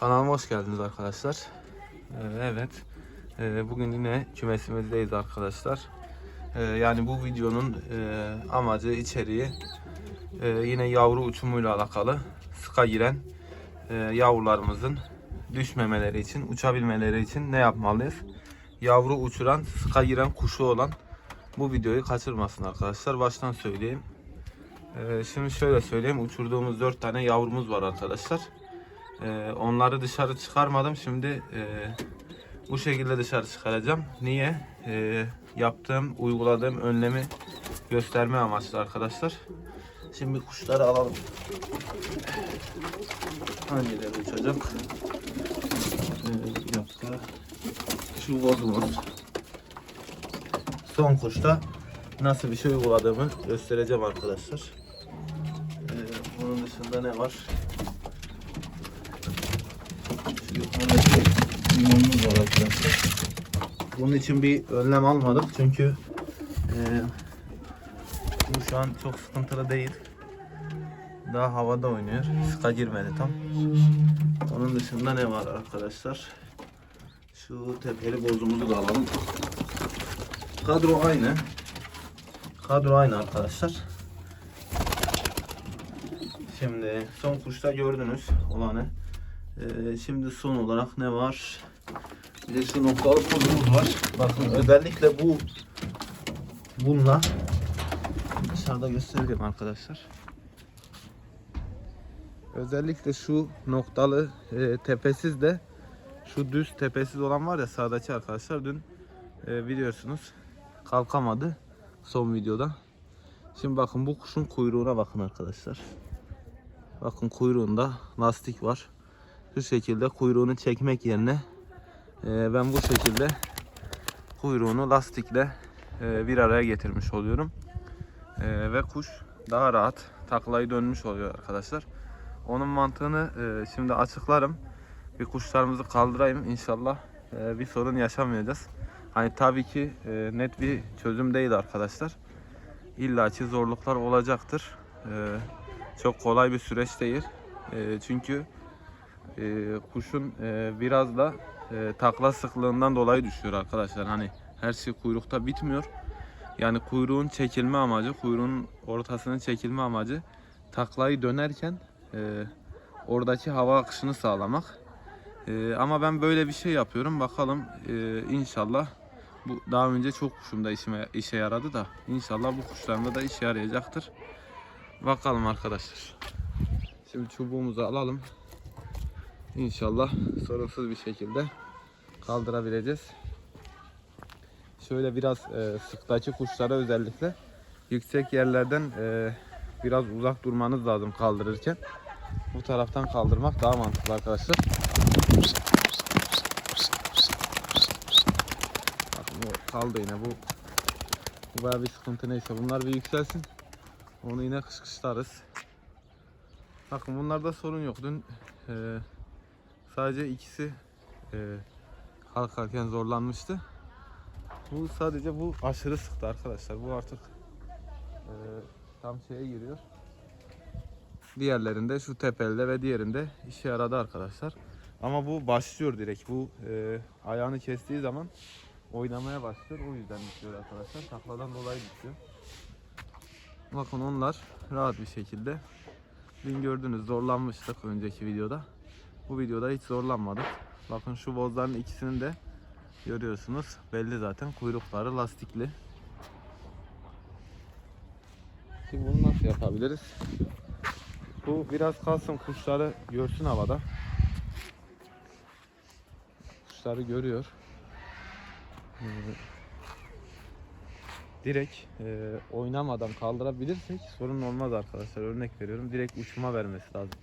Kanalıma hoş geldiniz arkadaşlar. Ee, evet. Ee, bugün yine kümesimizdeyiz arkadaşlar. Ee, yani bu videonun e, amacı, içeriği e, yine yavru uçumuyla alakalı. Sıka giren e, yavrularımızın düşmemeleri için, uçabilmeleri için ne yapmalıyız? Yavru uçuran, sıka giren kuşu olan bu videoyu kaçırmasın arkadaşlar. Baştan söyleyeyim. Şimdi şöyle söyleyeyim. Uçurduğumuz 4 tane yavrumuz var arkadaşlar. Ee, onları dışarı çıkarmadım. Şimdi e, bu şekilde dışarı çıkaracağım. Niye? Ee, yaptığım, uyguladığım önlemi gösterme amaçlı arkadaşlar. Şimdi kuşları alalım. Hangileri uçacak? Ee, dakika. Şu bozulmaz. Son kuşta nasıl bir şey uyguladığımı göstereceğim arkadaşlar. Ee, bunun dışında ne var? Limonumuz var arkadaşlar. Bunun için bir önlem almadık çünkü e, bu şu an çok sıkıntılı değil. Daha havada oynuyor. Sıka girmedi tam. Onun dışında ne var arkadaşlar? Şu tepeli bozumuzu da alalım. Kadro aynı. Kadro aynı arkadaşlar. Şimdi son kuşta gördünüz olanı. Ee, şimdi son olarak ne var? Bir de şu noktalı pozumuz var. Bakın özellikle bu bununla dışarıda göstereyim arkadaşlar. Özellikle şu noktalı e, tepesiz de şu düz tepesiz olan var ya sağdaki arkadaşlar dün e, biliyorsunuz kalkamadı son videoda. Şimdi bakın bu kuşun kuyruğuna bakın arkadaşlar. Bakın kuyruğunda lastik var. Şu şekilde kuyruğunu çekmek yerine e, ben bu şekilde kuyruğunu lastikle e, bir araya getirmiş oluyorum. E, ve kuş daha rahat taklayı dönmüş oluyor arkadaşlar. Onun mantığını e, şimdi açıklarım. Bir kuşlarımızı kaldırayım inşallah e, bir sorun yaşamayacağız. Hani tabii ki e, net bir çözüm değil arkadaşlar. İlla ki zorluklar olacaktır. E, çok kolay bir süreç değil. E, çünkü e, kuşun e, biraz da e, takla sıklığından dolayı düşüyor arkadaşlar. Hani her şey kuyrukta bitmiyor. Yani kuyruğun çekilme amacı, kuyruğun ortasının çekilme amacı taklayı dönerken e, oradaki hava akışını sağlamak. E, ama ben böyle bir şey yapıyorum. Bakalım e, inşallah bu daha önce çok kuşumda işime, işe yaradı da inşallah bu kuşlarımda da işe yarayacaktır. Bakalım arkadaşlar. Şimdi çubuğumuzu alalım. İnşallah sorunsuz bir şekilde kaldırabileceğiz. Şöyle biraz e, sıktaki kuşlara özellikle yüksek yerlerden e, biraz uzak durmanız lazım kaldırırken. Bu taraftan kaldırmak daha mantıklı arkadaşlar. Bakın o kaldı yine bu. Bu bayağı bir sıkıntı neyse. Bunlar bir yükselsin. Onu yine kışkışlarız. Bakın bunlarda sorun yok. Dün e, sadece ikisi e, kalkarken zorlanmıştı. Bu sadece bu aşırı sıktı arkadaşlar. Bu artık e, tam şeye giriyor. Diğerlerinde şu tepelde ve diğerinde işe yaradı arkadaşlar. Ama bu başlıyor direkt. Bu e, ayağını kestiği zaman oynamaya başlıyor. O yüzden düşüyor arkadaşlar. Takladan dolayı düşüyor. Bakın onlar rahat bir şekilde. Dün gördünüz zorlanmıştık önceki videoda. Bu videoda hiç zorlanmadık. Bakın şu bozların ikisinin de görüyorsunuz. Belli zaten kuyrukları lastikli. Şimdi bunu nasıl yapabiliriz? Bu biraz kalsın kuşları görsün havada. Kuşları görüyor. Direkt e, oynamadan kaldırabilirsek sorun olmaz arkadaşlar. Örnek veriyorum. Direkt uçuma vermesi lazım.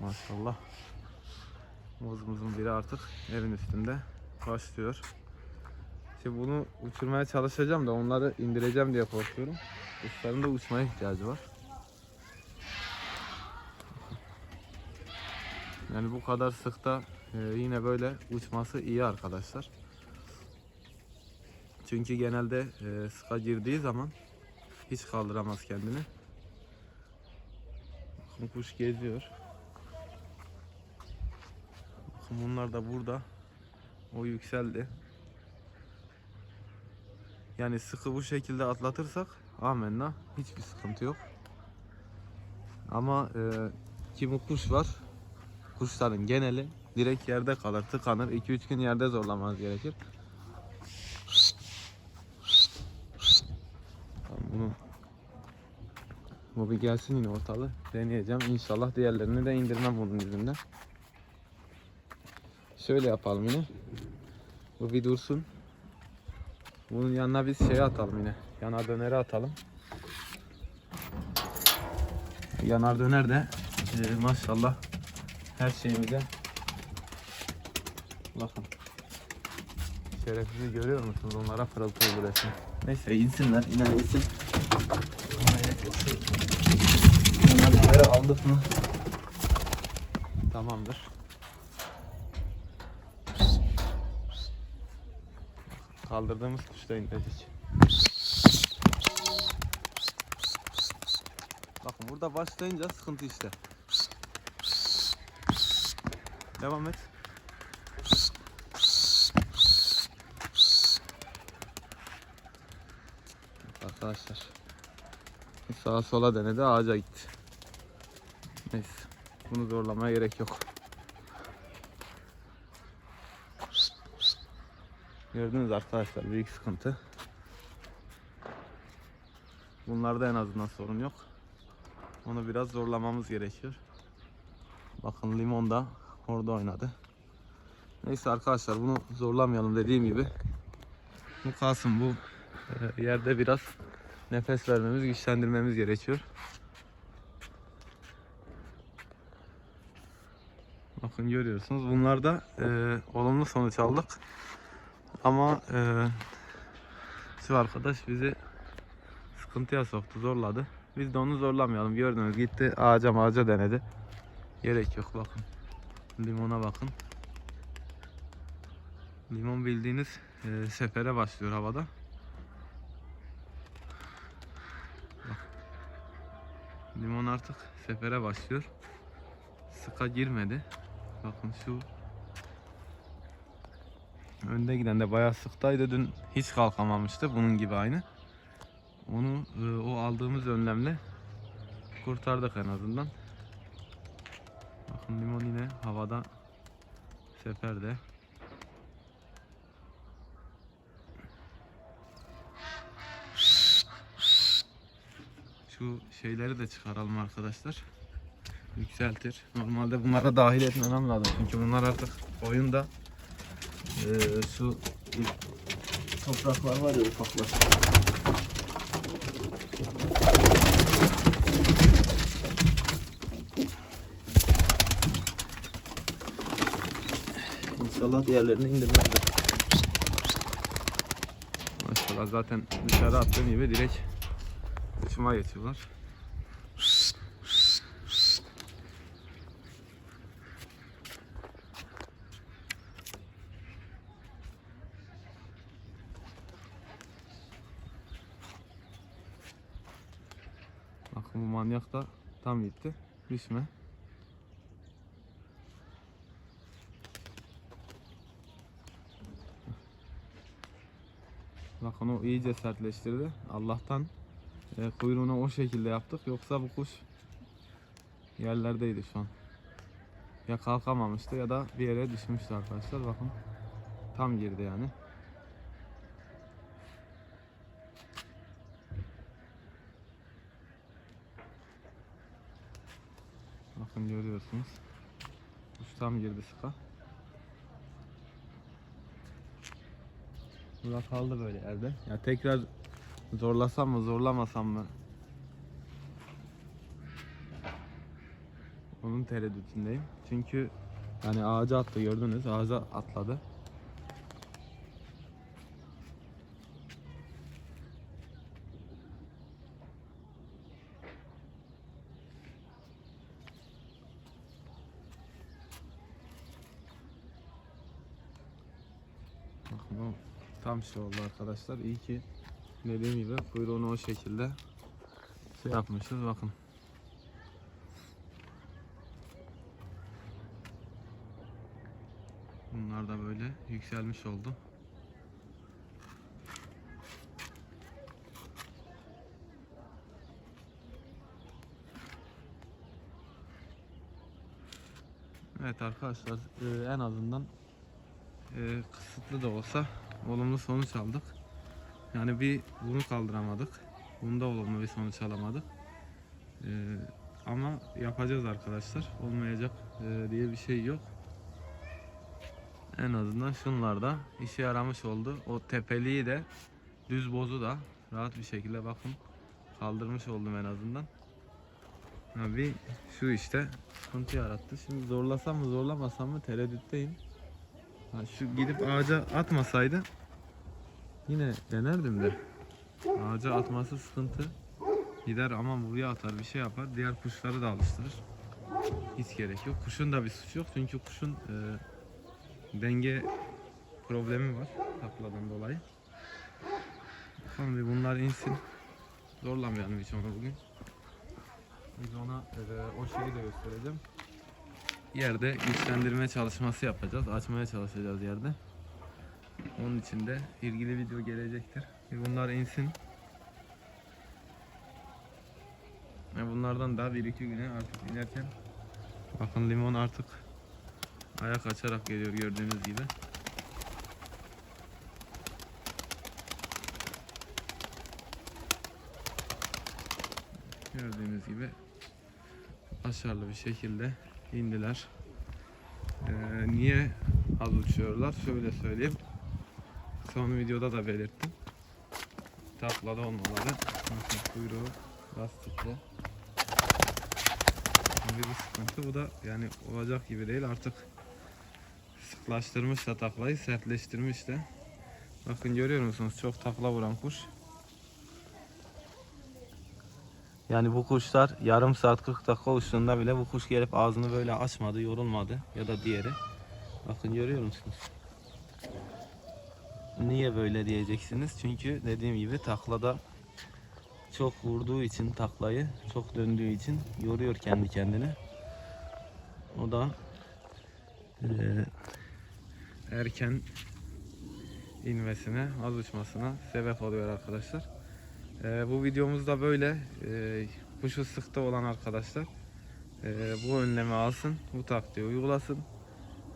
Maşallah. Muzumuzun biri artık evin üstünde başlıyor. Şimdi bunu uçurmaya çalışacağım da onları indireceğim diye korkuyorum. Kuşların da uçmaya ihtiyacı var. Yani bu kadar sıkta e, yine böyle uçması iyi arkadaşlar. Çünkü genelde e, sıka girdiği zaman hiç kaldıramaz kendini. Kuş geziyor. Bakın bunlar da burada. O yükseldi. Yani sıkı bu şekilde atlatırsak amenna hiçbir sıkıntı yok. Ama e, kimi kuş var. Kuşların geneli direkt yerde kalır, tıkanır. 2-3 gün yerde zorlamanız gerekir. Bu bir gelsin yine ortalığı. Deneyeceğim. İnşallah diğerlerini de indirmem bunun yüzünden. Şöyle yapalım yine. Bu bir dursun. Bunun yanına biz şey atalım yine. Yanar döneri atalım. Yanar döner de e, maşallah her şeyimize bakın şerefsizi görüyor musunuz? Onlara pırıltı olur. Neyse insinler. Yine insin. Yanar döneri aldık mı? Tamamdır. Kaldırdığımız kuş da indirecek. Bakın burada başlayınca sıkıntı işte. Devam et. Arkadaşlar. Sağa sola denedi ağaca gitti. Neyse. Bunu zorlamaya gerek yok. Gördünüz arkadaşlar büyük sıkıntı. Bunlarda en azından sorun yok. Onu biraz zorlamamız gerekiyor. Bakın limon da orada oynadı. Neyse arkadaşlar bunu zorlamayalım dediğim gibi. Bu kalsın bu e, yerde biraz nefes vermemiz, güçlendirmemiz gerekiyor. Bakın görüyorsunuz. Bunlarda e, olumlu sonuç aldık. Ama e, şu arkadaş bizi sıkıntıya soktu, zorladı. Biz de onu zorlamayalım. Gördünüz gitti ağaca ağaca denedi. Gerek yok bakın. Limona bakın. Limon bildiğiniz e, sefere başlıyor havada. Limon artık sefere başlıyor. Sıka girmedi. Bakın şu Önde giden de bayağı sıktaydı. Dün hiç kalkamamıştı. Bunun gibi aynı. Onu e, o aldığımız önlemle kurtardık en azından. Bakın limon yine havada seferde. Şu şeyleri de çıkaralım arkadaşlar. Yükseltir. Normalde bunlara dahil etmemem lazım. Çünkü bunlar artık oyunda ee, şu topraklar var ya ufaklar. İnşallah diğerlerini indirmezler. Maşallah zaten dışarı attığım gibi direkt uçuma geçiyorlar. Bu manyak da tam gitti. Düşme. Bakın o iyice sertleştirdi. Allah'tan e, kuyruğunu o şekilde yaptık. Yoksa bu kuş yerlerdeydi şu an. Ya kalkamamıştı ya da bir yere düşmüştü arkadaşlar. Bakın tam girdi yani. Bakın görüyorsunuz. Kuş tam girdi sıka. Burada kaldı böyle yerde. Ya tekrar zorlasam mı zorlamasam mı? Onun tereddütündeyim. Çünkü yani ağaca attı gördünüz. Ağaca atladı. Bakın o tam şey oldu arkadaşlar. İyi ki dediğim gibi kuyruğunu o şekilde şey yapmışız. Bakın. Bunlar da böyle yükselmiş oldu. Evet arkadaşlar e, en azından e, kısıtlı da olsa olumlu sonuç aldık. Yani bir bunu kaldıramadık. Bunda olumlu bir sonuç alamadık. E, ama yapacağız arkadaşlar. Olmayacak e, diye bir şey yok. En azından şunlarda işe yaramış oldu. O tepeliği de düz bozu da rahat bir şekilde bakın kaldırmış oldum en azından. Ha bir şu işte sıkıntı yarattı. Şimdi zorlasam mı zorlamasam mı tereddütteyim. Şu gidip ağaca atmasaydı yine denerdim de. Ağaca atması sıkıntı. Gider ama buraya atar bir şey yapar. Diğer kuşları da alıştırır. Hiç gerek yok. Kuşun da bir suçu yok. Çünkü kuşun e, denge problemi var takladan dolayı. Bakalım bir bunlar insin. Zorlamayalım hiç onu bugün. Biz ona e, o şeyi de göstereceğim. Yerde güçlendirme çalışması yapacağız. Açmaya çalışacağız yerde. Onun için de ilgili video gelecektir. Bir bunlar insin. Ve bunlardan daha bir iki güne artık inerken bakın limon artık ayak açarak geliyor gördüğünüz gibi. Gördüğünüz gibi başarılı bir şekilde indiler. Ee, niye az uçuyorlar? Şöyle söyleyeyim. Son videoda da belirttim. Taklada olmaları. Bakın kuyruğu lastikli. Şimdi bir sıkıntı bu da yani olacak gibi değil artık sıklaştırmış da taklayı sertleştirmiş de. Bakın görüyor musunuz çok takla vuran kuş. Yani bu kuşlar yarım saat 40 dakika uçtuğunda bile bu kuş gelip ağzını böyle açmadı, yorulmadı ya da diğeri. Bakın görüyor musunuz? Niye böyle diyeceksiniz? Çünkü dediğim gibi taklada çok vurduğu için taklayı, çok döndüğü için yoruyor kendi kendine. O da eee, erken inmesine, az uçmasına sebep oluyor arkadaşlar. Eee, bu videomuzda böyle eee kuşu sıkta olan arkadaşlar eee, bu önlemi alsın, bu taktiği uygulasın.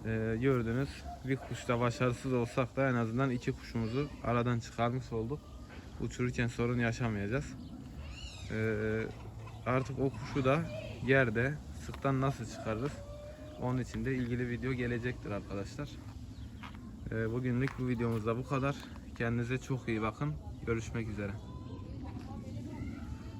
Eee, gördünüz bir kuşta başarısız olsak da en azından iki kuşumuzu aradan çıkarmış olduk. Uçururken sorun yaşamayacağız. Eee, artık o kuşu da yerde sıktan nasıl çıkarırız? Onun için de ilgili video gelecektir arkadaşlar. Eee, bugünlük bu videomuzda bu kadar. Kendinize çok iyi bakın. Görüşmek üzere.